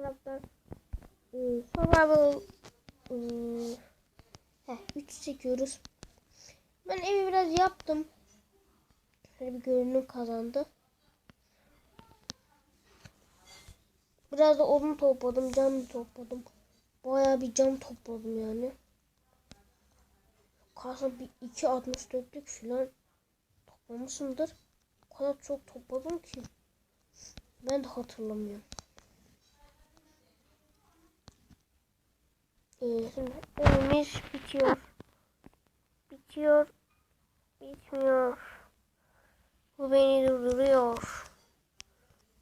Minecraft'ta e, survival e, heh, 3 çekiyoruz. Ben evi biraz yaptım. Şöyle bir görünüm kazandı. Biraz da odun topladım, cam topladım. Bayağı bir cam topladım yani. Kasa bir 2.64'lük falan toplamışımdır. O kadar çok topladım ki. Ben de hatırlamıyorum. Ee, şimdi evimiz bitiyor. Bitiyor. Bitmiyor. Bu beni durduruyor.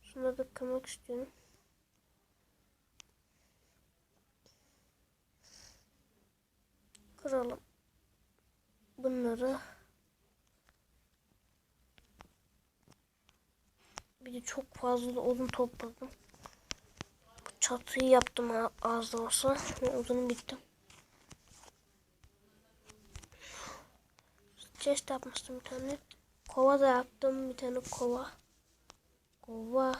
Şuna da kırmak istiyorum. Kıralım. Bunları. Bir de çok fazla odun topladım. Çatıyı yaptım az da olsa. Odunum bitti. Chest yapmıştım bir tane. Kova da yaptım bir tane kova. Kova.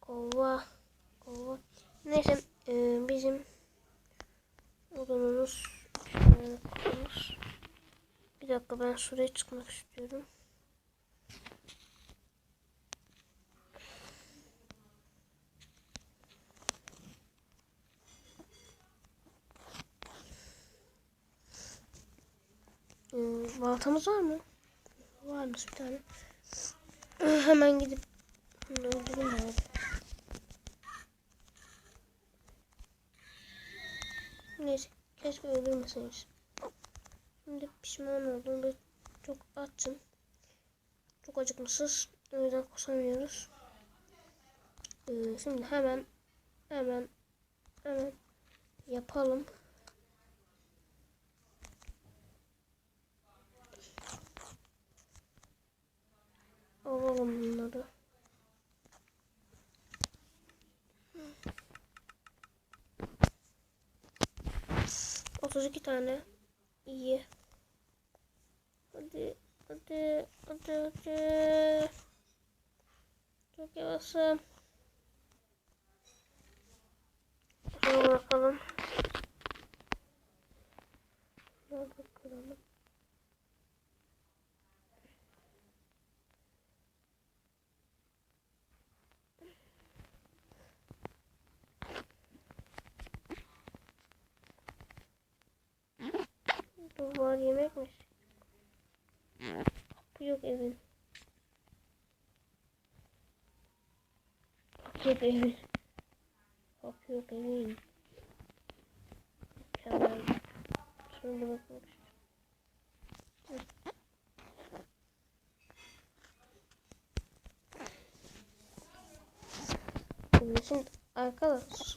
Kova. Kova. Neyse e, bizim şöyle kovamız. Bir dakika ben şuraya çıkmak istiyorum. Hmm, baltamız var mı? Varmış bir tane. Hemen gidip öldüreyim abi. Neyse. Keşke öldürmeseymiş. Şimdi pişman oldum ve çok açım. Çok acıkmışız. O yüzden koşamıyoruz. Ee, şimdi hemen hemen hemen yapalım. Alalım bunları. Otuz iki tane. İyi. Hadi, hadi, hadi, hadi. Çok yavaşım. Şuna bakalım. Bu var yemek mi? Kapı yok evin. Kapı yok evin. Kapı yok evin. Mükemmel. Şunu bırakmak. Şimdi arkadaşlar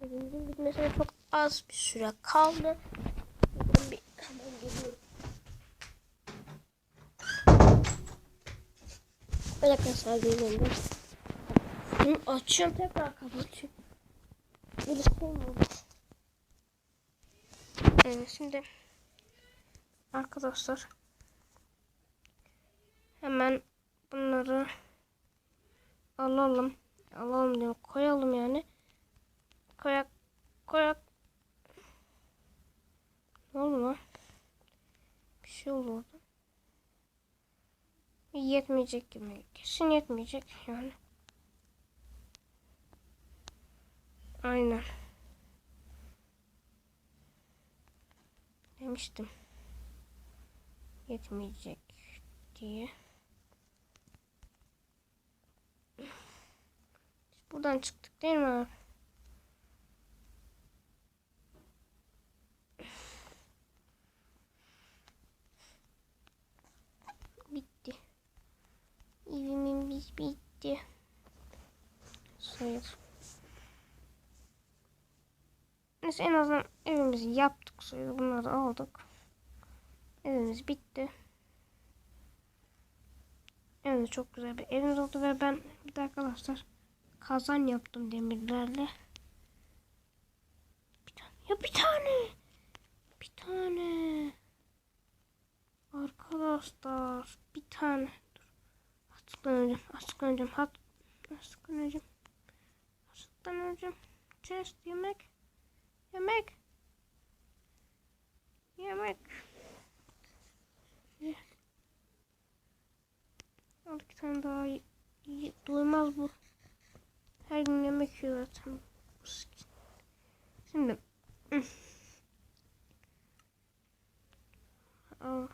Elimizin bitmesine çok az bir süre kaldı. Ben bir hemen geliyorum. Bir dakika sadece ben. Bunu açıyorum tekrar kapatıyorum. Bir şey oldu? Evet şimdi arkadaşlar hemen bunları alalım. Alalım diyorum. Koyalım yani. Koyak koyak. Ne oldu lan? Bir şey oldu orada. Yetmeyecek gibi. Kesin yetmeyecek yani. Aynen. Demiştim. Yetmeyecek diye. Buradan çıktık değil mi abi? bitti. Evimiz bitti. Sayılır. Neyse en azından evimizi yaptık sayılır. Bunları aldık. Evimiz bitti. Evimiz çok güzel bir evimiz oldu ve ben bir de arkadaşlar kazan yaptım demirlerle. Bir tane. Ya bir tane. Bir tane. Arkadaşlar bir tane dur. Açıklanacağım. Açıklanacağım. Hat Açlıktan öleceğim. Açlıktan öleceğim. Chest yemek. Yemek. Yemek. Ye. Al iki tane daha y- doymaz bu. Her gün yemek yiyor zaten. Şimdi Al.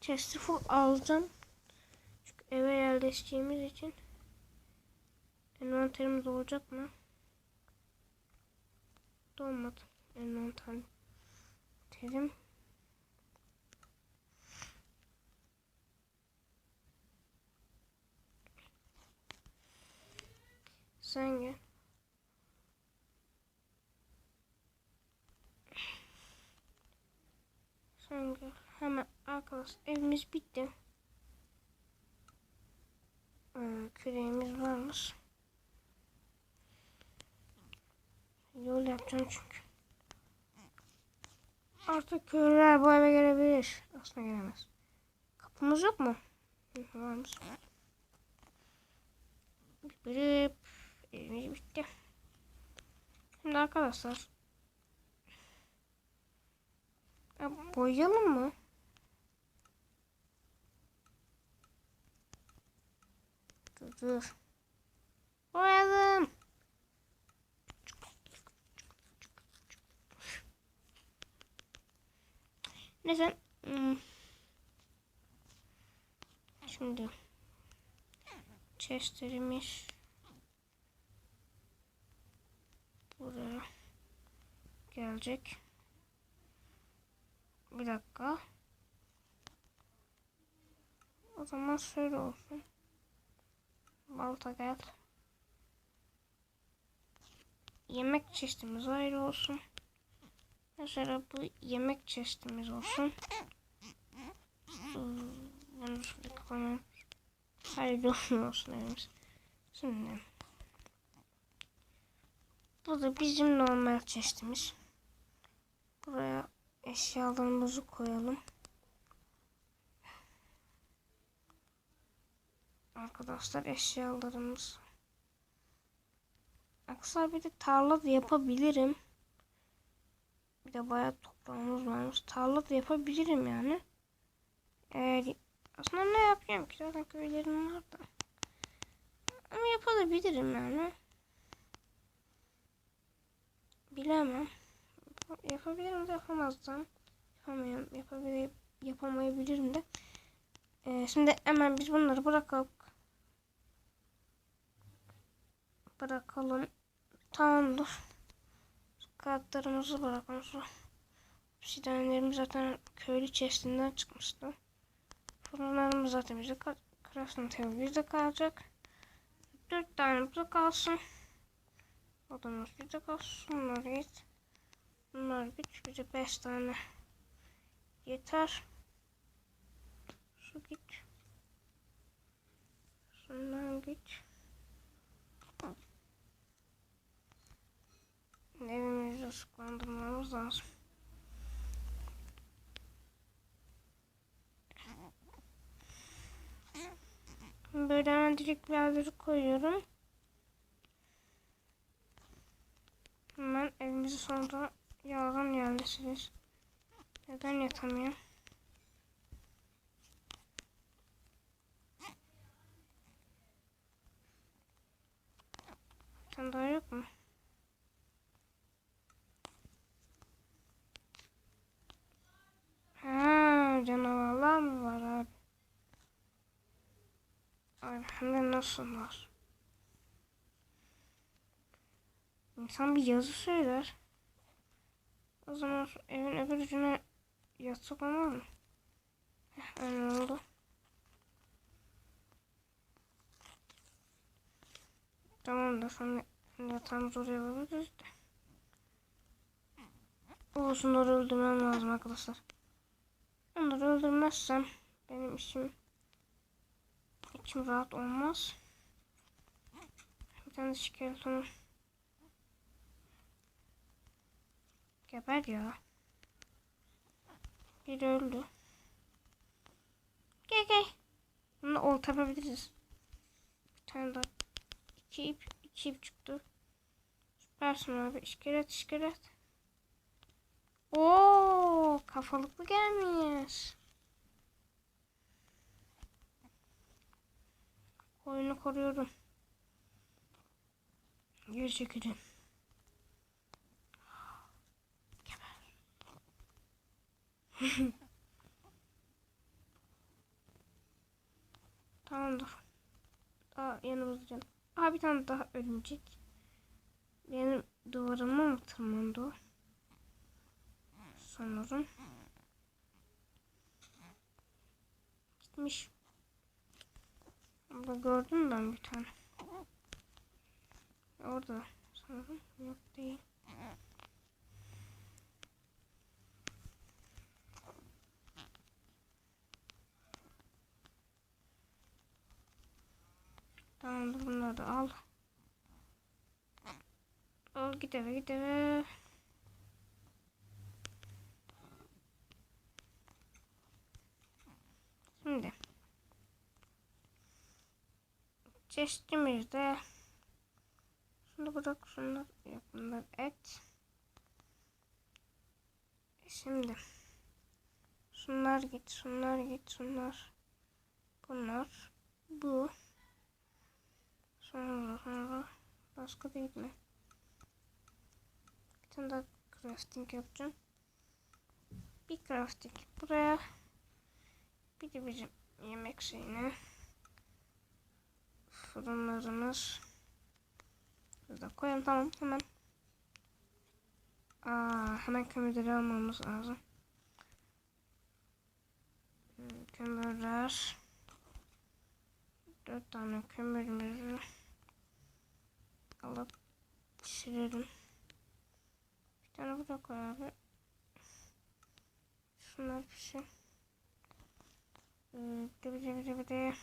Chest'i full alacağım. Çünkü eve yerleşeceğimiz için envanterimiz olacak mı? Dolmadı. Envanterim. Sen gel. Sen gel. Hemen arkadaş evimiz bitti. Ee, küreğimiz varmış. Yol yapacağım çünkü. Artık köylüler bu eve gelebilir. Aslında gelemez. Kapımız yok mu? Varmış. Bip Evimiz bitti. Şimdi arkadaşlar. Ya boyayalım mı? Dur dur. Boyadım. Neyse. hmm. Şimdi chestlerimiz buraya gelecek. Bir dakika. O zaman şöyle olsun. Balta gel. Yemek çeşitimiz ayrı olsun. Mesela bu yemek çeşitimiz olsun. Hmm, Bunu şöyle koyalım. Hayırlı olsun evimiz. Şimdi. Bu da bizim normal çeşitimiz. Buraya eşyalarımızı koyalım. Arkadaşlar eşyalarımız. Aksar bir de tarla da yapabilirim. Bir de bayağı toprağımız varmış. Tarla da yapabilirim yani. Eğer aslında ne yapacağım ki zaten köylerim var da. Ama yapabilirim yani. Bilemem. Yapabilirim de yapamazsam. Yapamıyorum. Yapabilirim, yapamayabilirim de. Ee, şimdi hemen biz bunları bırakalım. Bırakalım. Tamamdır. Kartlarımızı bırakalım. Şu obsidianlerimiz zaten köylü chestinden çıkmıştı. Fırınlarımız zaten bizde kal Crafting table bizde kalacak. Dört tane burada kalsın. Odamız bizde kalsın. Bunlar git. Bunlar güç. Bize beş tane yeter. Şu git. Şundan git. Evimizi ışıklandırmamız lazım. Böyle hemen direkt birazcık koyuyorum. Hemen evimizi sonra yağdan yerleşiriz. Neden yatamıyorum? Sen daha yok mu? Ha, canavarlar mı var abi? Ay, var? İnsan bir yazı söyler. O zaman evin öbür ucuna yatsak olmaz mı? Heh, öyle oldu. Tamam da sonra yatağımızı oraya alabiliriz de. Olsun onları öldürmem lazım arkadaşlar. Onları öldürmezsem benim işim içim rahat olmaz. Bir tane skeletonum geber ya. Biri öldü. Gel gel. Bunu olta yapabiliriz. Bir tane daha. İki ip, iki ip çıktı. Süpersin abi. İskelet iskelet. Oo, kafalıklı gelmiş. Oyunu koruyorum. Geri çekilin. Tamamdır. Aa yanımızda canım. Aa bir tane daha örümcek. Benim duvarıma mı tırmandı o? Sanırım. Gitmiş. Burada gördüm ben bir tane. Orada sanırım. Yok değil. Tamamdır bunları al. Al git eve. Şimdi. Çeşitimizde. Şunu bırak şunlar. Yok bunlar et. Şimdi. Şunlar git şunlar git şunlar. Bunlar. Bu. Sonra sonra başka değil mi? Bir tane daha crafting yapacağım. Bir crafting buraya. Bir de bizim yemek şeyine. Fırınlarımız. Burada koyalım tamam hemen. Aa, hemen kömürleri almamız lazım. Hmm, Kömürler. Dört tane kömürümüzü alıp pişirelim. Bir tane burada koy abi. Şunlar pişir. Ee, Bir de bir de bir de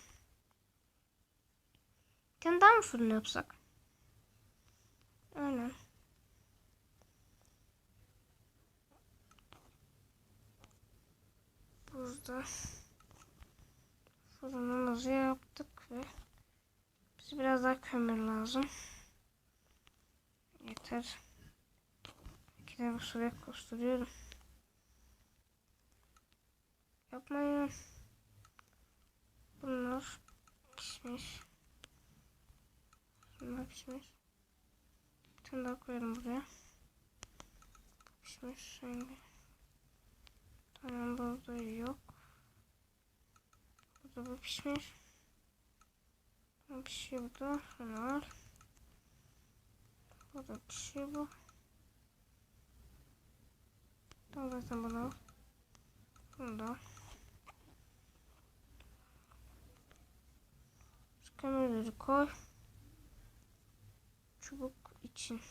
tane daha mı fırın yapsak? Aynen. Burada fırınımızı yaptık ve bize biraz daha kömür lazım. Yeter. İki de bu suya koşturuyorum. Yapmayın. Bunlar pişmiş. Bunlar pişmiş. Bir tane daha koyalım buraya. Pişmiş şimdi. Tamam burada yok. Burada bu pişmiş. Bu pişiyor burada. Şunu al. Burada pişiyor bu. Tamam zaten bunu al. Bunu da al. Şu kömürleri koy. Çubuk için.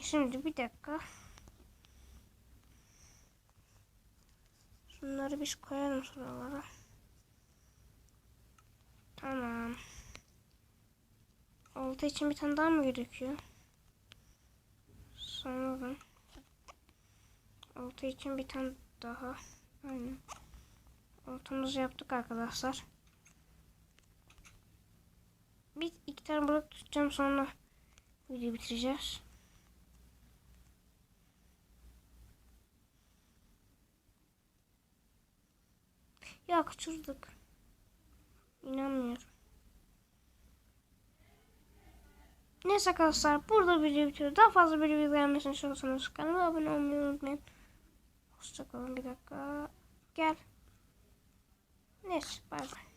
Şimdi bir dakika. Şunları biz koyalım şuralara. Tamam. Olta için bir tane daha mı gerekiyor? Sanırım. Olta için bir tane daha. Aynen. Oltamızı yaptık arkadaşlar. Bir iki tane balık tutacağım sonra videoyu bitireceğiz. Ya kaçırdık. İnanmıyorum. Neyse arkadaşlar burada video bitiyor. Daha fazla böyle video gelmesini istiyorsanız kanalıma abone olmayı unutmayın. Hoşçakalın bir dakika. Gel. Neyse bay bay.